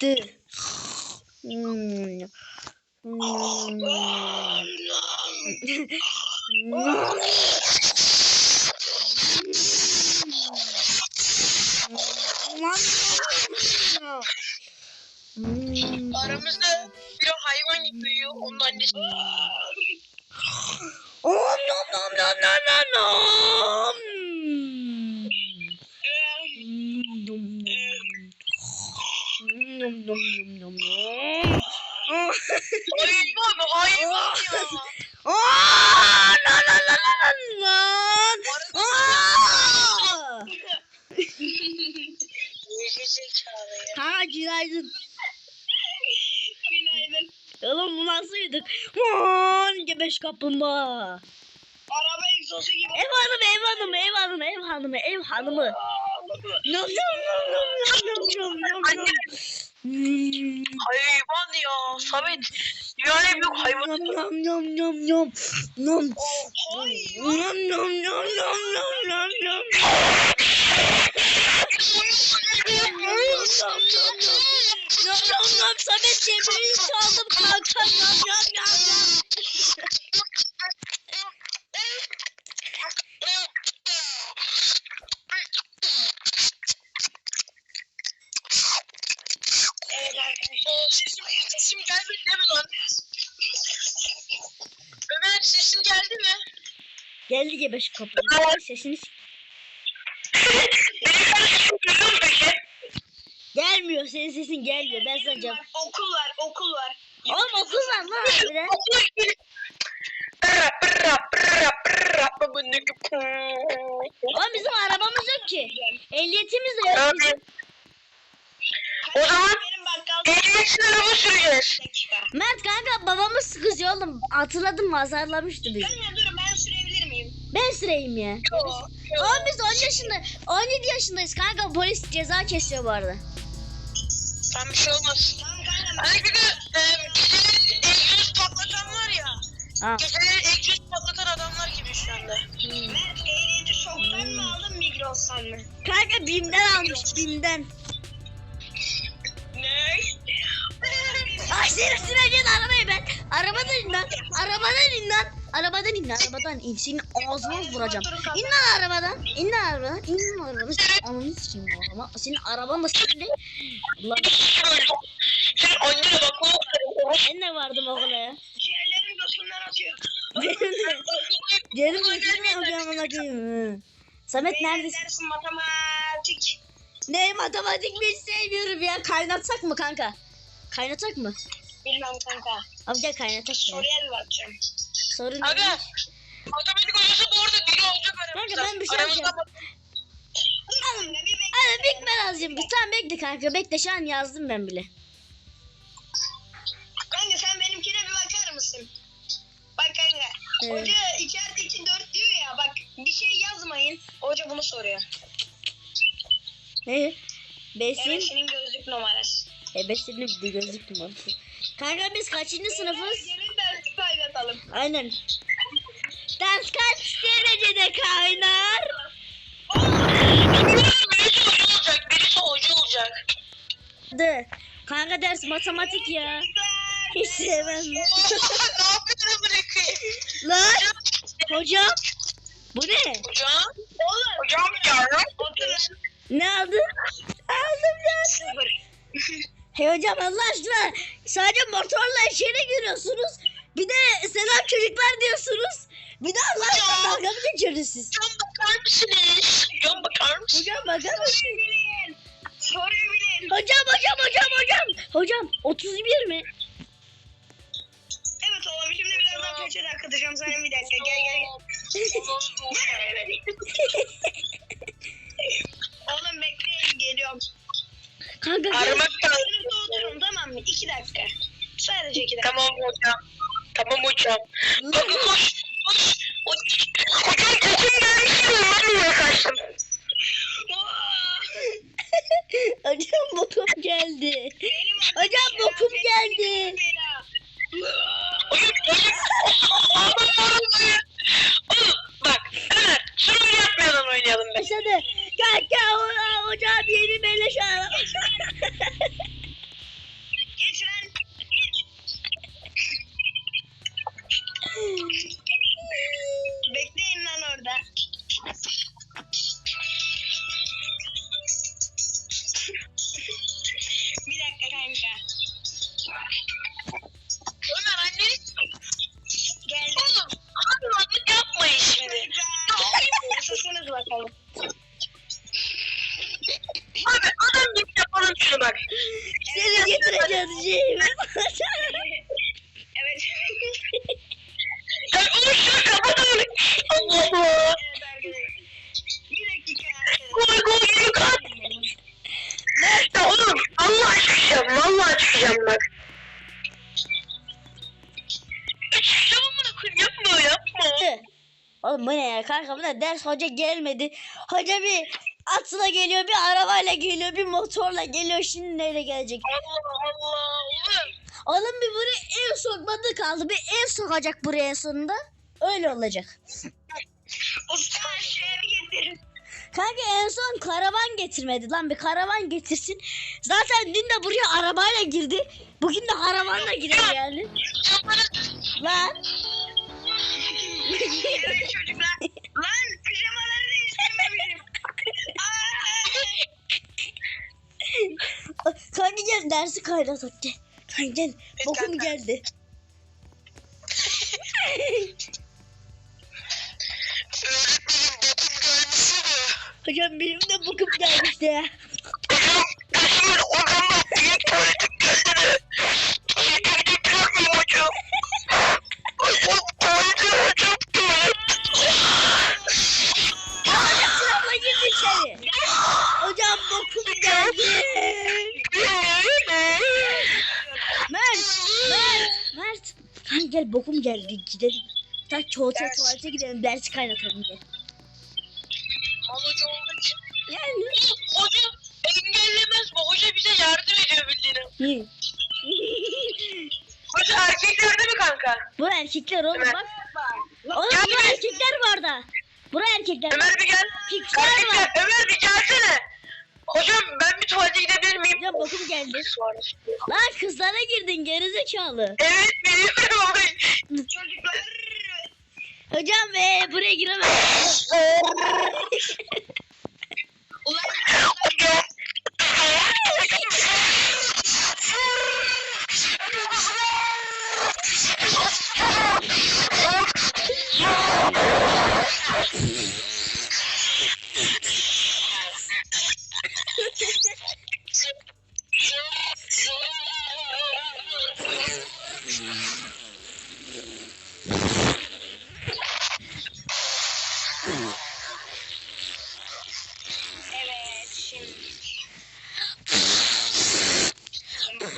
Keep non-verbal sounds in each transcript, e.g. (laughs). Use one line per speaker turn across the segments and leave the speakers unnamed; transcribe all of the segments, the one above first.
Dı. Hmm. Hmm. Hmm.
Aramızda bir hayvan gibi büyüyor. Onun annesi.
Om nom nom nom nom.
Gerizekalı ya.
Ha günaydın.
günaydın.
Oğlum bu nasıl yedik? Aman gebeş kaplumbağa.
Araba egzozu gibi.
Ev hanımı, ev hanımı, ev hanımı, ev hanımı, ev hanımı. Nom nom nom nom nom nom nom nom.
Hayvan ya Samet. Dünyanın en büyük hayvanı.
Nom nom nom nom nom. Nom. Nom nom nom nom nom nom nom. Yam yam yam. Yam yam yam sana çevreyi çaldım kanka
yam yam yam yam. Sesim geldi mi lan? Ömer sesim geldi mi?
Geldi gebeş kapı. Sesini
sik.
Gelmiyor senin sesin gelmiyor ben sana cevap.
Okul var, okul var.
Oğlum okul var lan (laughs) harbiden. Oğlum bizim arabamız yok ki. Ehliyetimiz de yok bizim.
O zaman ehliyetli araba süreceğiz.
Mert kanka babamız kızıyor oğlum. Hatırladın mı? Azarlamıştı bizi.
Kanka durun ben sürebilir miyim?
Ben süreyim ya. Oğlum biz 10 yaşında, 17 yaşındayız kanka. Polis ceza kesiyor bu arada.
Tam bir şey olmaz.
Tamam kanka.
Hani bir de e, geceleri egzoz patlatan var ya.
Ha.
Geceleri egzoz patlatan adamlar gibi şu anda.
Mert ehliyeti şoktan mı aldın Migros'tan mı?
Kanka BİM'den almış BİM'den.
Ne?
Ay seni süreceğin arabayı ben. Arabadan in lan. Arabadan in lan. Arabadan in. Arabadan in. Senin ağzına vuracağım. İn lan arabadan. İn lan arabadan. İn lan arabadan. Ananı sikeyim bu araba. Senin araban da senin de. Ulan
Senin annene bak o
ben de vardım okula ya.
Ciğerlerim gözümden atıyor. (laughs)
Bakayım hocam ona koyayım. Samet neredesin?
Dersin matematik.
Ne matematik hiç sevmiyorum ya. Kaynatsak mı kanka? Kaynatsak mı?
Bilmem kanka.
Abi gel kaynatak ya.
Soruya bir bakacağım.
Sorun
Aga.
değil.
Matematik hocası bu arada biri olacak aramızda.
Kanka ben bir şey
Aramızda
yapacağım.
Kanka bir bekle.
Bekme lazım. Tamam bekle kanka. Bekle şu an yazdım ben bile.
Kanka sen benimkine bir bakar mısın? Bak kanka.
Evet.
Hoca 2 artı 2 4 diyor ya bak bir şey yazmayın. Hoca bunu soruyor.
Ne? Besin.
Evet senin gözlük numarası.
Besini bir numarası. Kanka biz kaçıncı sınıfız?
Gelin dersi kaynatalım.
Aynen. Ders kaç derecede kaynar?
Birisi hoca olacak. Birisi hoca olacak.
De. Kanka ders matematik ya. Hiç sevmem.
ne yapıyorsun bırakayım?
Lan hocam. Bu ne?
Hocam.
Oğlum.
Hocam.
Otur.
Ne aldın? Aldım.
Sıfır.
Hey hocam Allah aşkına sadece motorla içeri giriyorsunuz. Bir de selam çocuklar diyorsunuz. Bir de Allah aşkına dalga mı geçiyorsunuz?
Hocam bakar mısınız? Hocam bakar mısınız?
Hocam bakar mısın?
bilin. Soruyu bilin.
Hocam hocam hocam hocam. Hocam 31 mi?
Evet oğlum şimdi birazdan peçete akıtacağım sana bir dakika gel gel. (laughs) Oğlum bekleyin geliyorum.
Kanka
Aramak lazım.
Oturun tamam mı? İki dakika. Sadece iki dakika.
Tamam hocam. Tamam hocam. Kanka koş. Koş. Koş. Hocam sesim gelmiş mi? Ondan kaçtım. (laughs)
hocam bokum geldi.
Benim
Hocam bokum geldi.
Hocam Gel gel ona ocağa bir
yeni beleş alalım. Geç
lan.
Geç. (laughs) Oğlum
bu ne ya kanka ne ders hoca gelmedi. Hoca bir atla geliyor bir arabayla geliyor bir motorla geliyor şimdi neyle gelecek?
Allah Allah oğlum.
Oğlum bir buraya ev sokmadı kaldı bir ev sokacak buraya en sonunda. Öyle olacak.
Usta şehri getirin.
Kanka en son karavan getirmedi lan bir karavan getirsin. Zaten dün de buraya arabayla girdi. Bugün de karavanla girer yani. Lan dersi kaynatak gel. Kanka gel bokum geldi.
öğretmenim bokum gelmişti.
Hocam benim de bokum gelmişti Kanka gel bokum geldi gidelim. Tak çoğuta
Ders.
tuvalete gidelim dersi kaynatalım gel.
Mal hoca olduğu için.
Yani.
Hoca engellemez bu. Hoca bize yardım ediyor bildiğin. (laughs) Hoca erkeklerde mi kanka?
Bu erkekler oğlum
Evet.
bak. Oğlum
Gel
bu erkekler var orada. Bura erkekler.
Ömer bir gel.
Piksler var.
Ömer bir gelsene. Hocam ben bir tuvalete gidebilir miyim?
Hocam bokum geldi. Lan kızlara girdin gerizekalı.
Evet biliyorum.
Çocuklar.
Hocam be buraya giremez. (laughs)
Ulan
Hocam.
Evet şimdi. Onları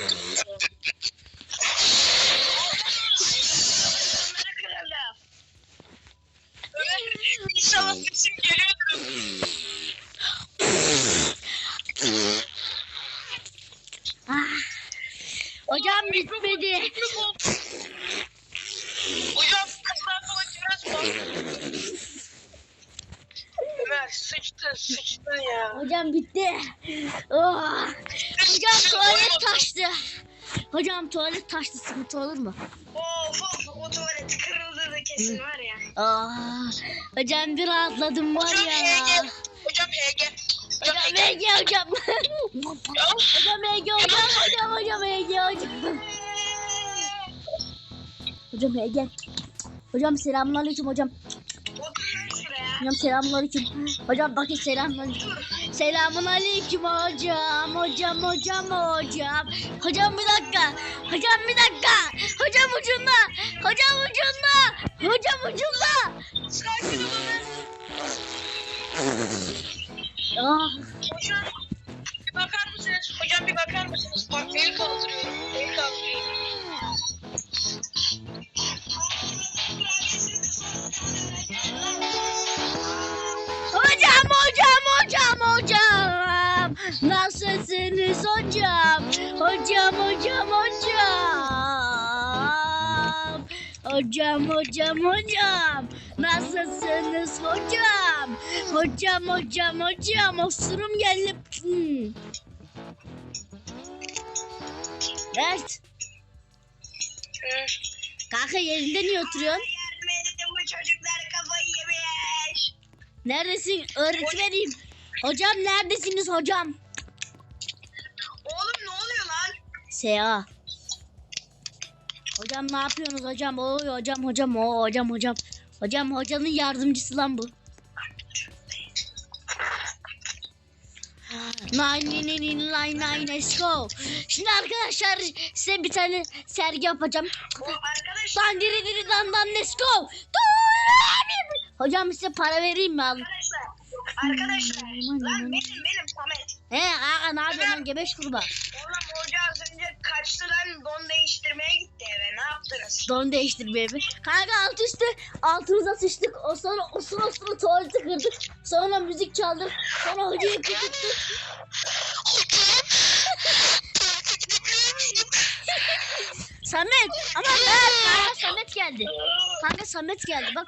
kıralım.
Ömer inşallah sesim geliyordur.
Ah. Hocam bitmedi.
Hocam kızlar tuvaleti biraz bak. Ömer sıçtın sıçtın ya.
Hocam bitti. Oh. Hocam tuvalet taştı. Hocam tuvalet taştı sıkıntı olur mu?
Of of o tuvalet kırıldı kesin var ya.
Aa, hocam bir rahatladım var
Hocam
ya.
HG. Hocam HG. Hocam.
Ege hocam. hocam Ege hocam hocam hocam Ege hocam. Hocam Ege. Hocam selamünaleyküm hocam. Hocam selamünaleyküm. Hocam bakın selamünaleyküm. Selamünaleyküm hocam. Hocam hocam hocam. Hocam bir dakika. Hocam bir dakika. Hocam ucunda. Hocam ucunda. Hocam ucunda.
Sakin olun.
Ah,
Hocam bir bakar mısınız? Hocam bir bakar mısınız? Bak el kaldırıyorum. El kaldırıyorum.
Hocam hocam hocam hocam. Nasılsınız hocam? Hocam hocam hocam. Hocam hocam hocam. Nasılsınız hocam? Hocam hocam hocam. Osurum geldi. Hmm.
Hı.
Kanka yerinde niye oturuyorsun?
Yardım edin bu çocuklar kafayı yemiş.
Neredesin? Öğretmenim. Hocam neredesiniz hocam?
Oğlum ne oluyor lan?
Seha. Hocam ne yapıyorsunuz hocam? Oy hocam hocam o hocam hocam. Hocam hocanın yardımcısı lan bu. Nine nine nine nine let's. Şimdi arkadaşlar size bir tane sergi yapacağım. Dan diri diri dan dan let's go. Hocam size para vereyim mi?
Arkadaşlar arkadaşlar lan benim benim Samet.
He kanka ne yapıyorsun lan gebeş kurba.
Oğlum hoca az önce kaçtı lan don değiştirmeye gitti eve ne yaptınız?
Don değiştirmeye mi? Kanka alt üstü altımıza sıçtık. O sonra osura osura tuvaleti kırdık. Sonra müzik çaldık. Sonra hocayı kırdık. Samet ama ben kanka Samet geldi. Kanka Samet geldi bak.